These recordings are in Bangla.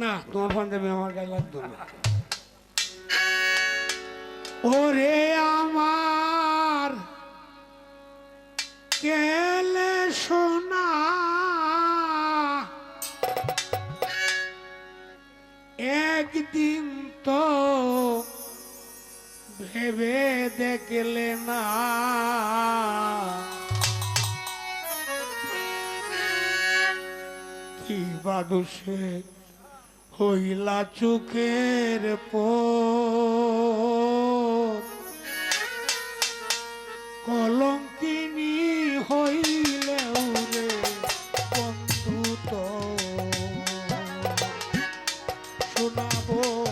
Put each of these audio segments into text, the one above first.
না, তোমার পাঞ্জাবি আমার গায়ে লাগতো না। ওরে আমার, কেলে সোনা, একদিন তো ভেবে দেখলে না। কি বাদুষে হইলা চোখের কলঙ্কিনী হইলে রে বন্ধু তো। শোনাবো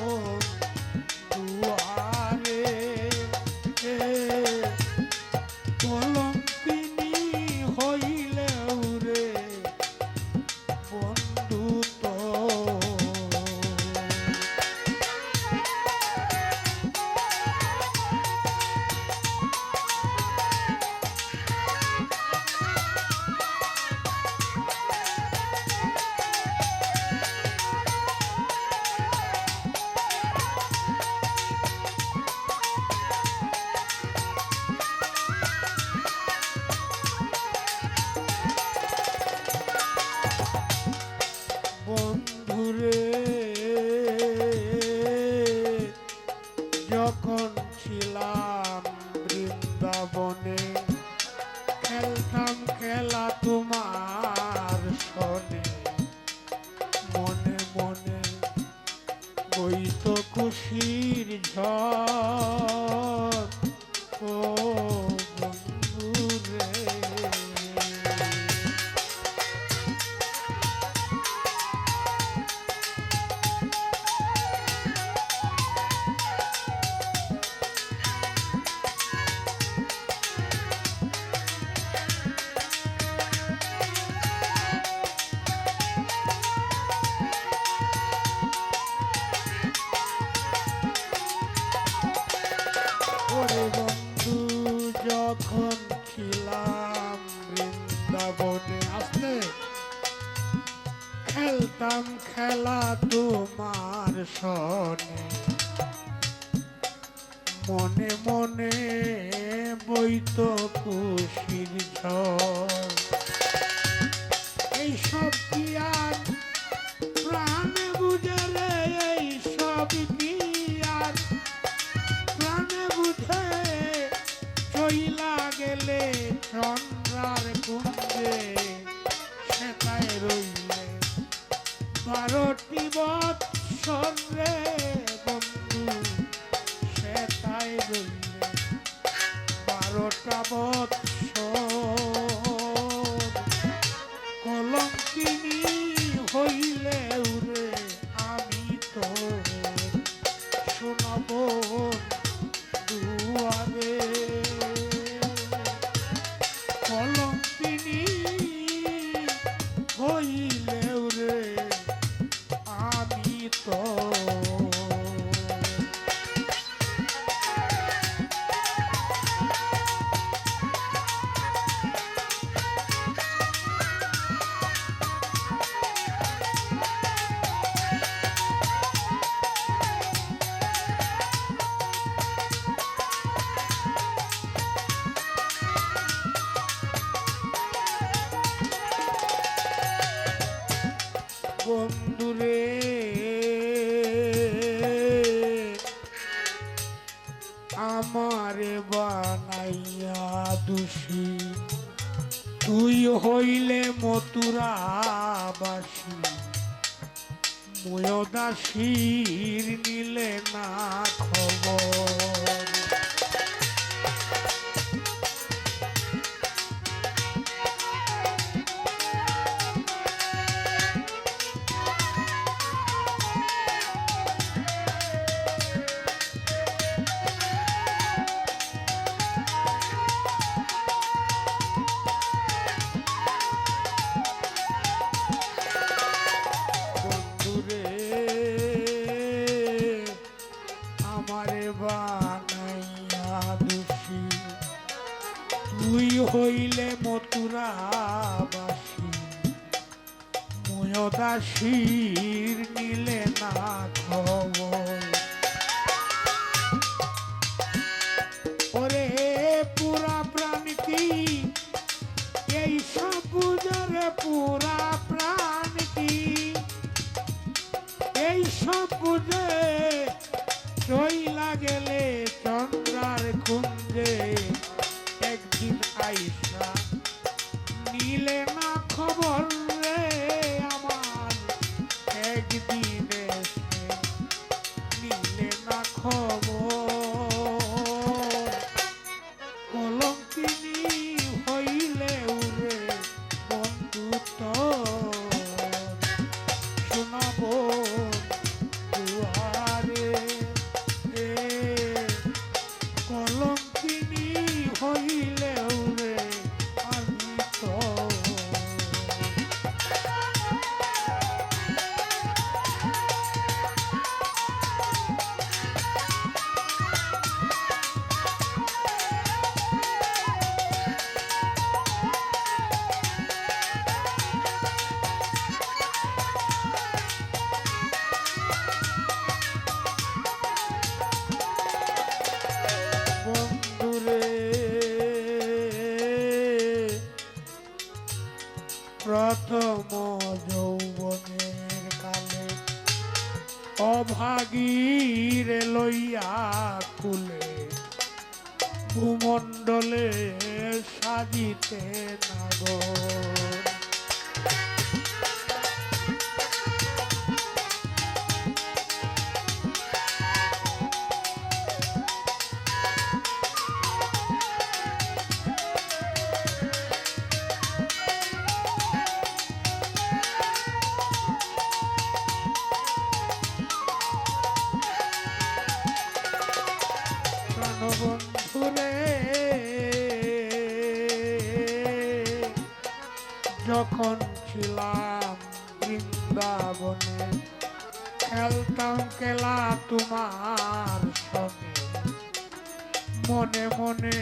বৃন্দাবনে আসলে। খেলতাম খেলা তোমার সনে। মনে মনে বইত খুশির ঝড়। এইসব কি আর বারোটি বৎসর রে বন্ধু সেটাই রইলে বারোটা বৎসর। আমারে বানাইয়া দোষী। তুই হইলে মথুরাবাসী। ময়দাসীর নিলে না খবর। মথুরাবাসী ময়দাসীর নিলে না খবর। ওরে পুরা প্রাণীটি এই সবুজের পুরা প্রাণীটি এই সবুজের প্রথম যৌবনের কালে অভাগীর লইয়া কুলে ভূমণ্ডলে সাজিতে নাগর যখন ছিলাম বৃন্দাবনে খেলতাম খেলা তোমার সঙ্গে। মনে মনে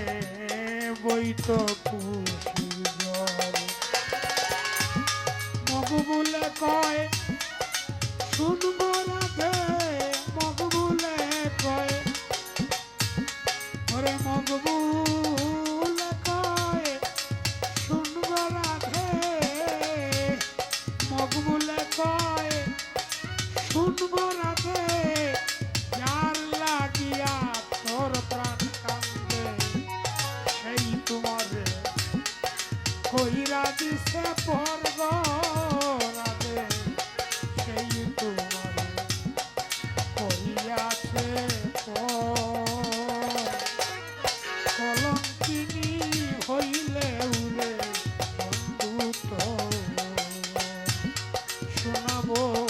বইত খুশি যাব